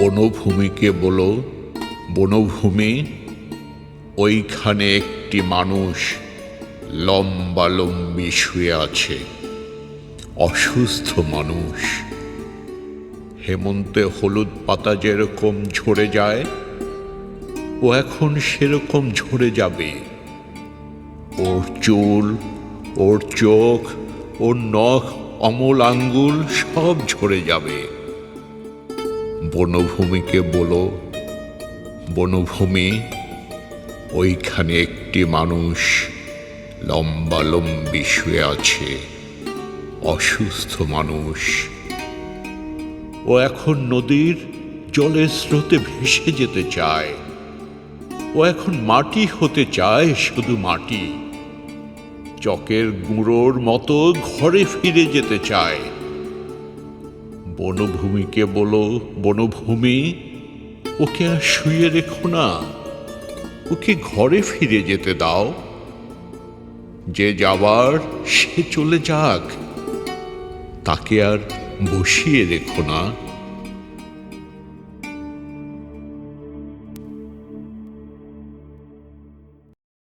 বনভূমিকে বলো, বনভূমি ওইখানে একটি মানুষ লম্বালম্বি শুয়ে আছে, অসুস্থ মানুষ। হেমন্তে হলুদ পাতা যেরকম ঝরে যায়, ও এখন সেরকম ঝরে যাবে। ওর চুল, ওর চোখ, ওর নখ, অমল আঙ্গুল সব ঝরে যাবে। বনভূমিকে বলো। বনভূমি, ওইখানে একটি মানুষ লম্বালম্বি শুয়ে আছে, অসুস্থ মানুষ। ও এখন নদীর জলের স্রোতে ভেসে যেতে চায়। ও এখন মাটি হতে চায় শুধু মাটি। চকের গুঁড়োর মতো ঘরে ফিরে যেতে চায়। বনভূমিকে বলো, বনভূমি। ওকে আর শুয়ে রেখো না। ওকে ঘরে ফিরে যেতে দাও। যে যাবার, সে চলে যাক। তাকে আর বসিয়ে রেখো না।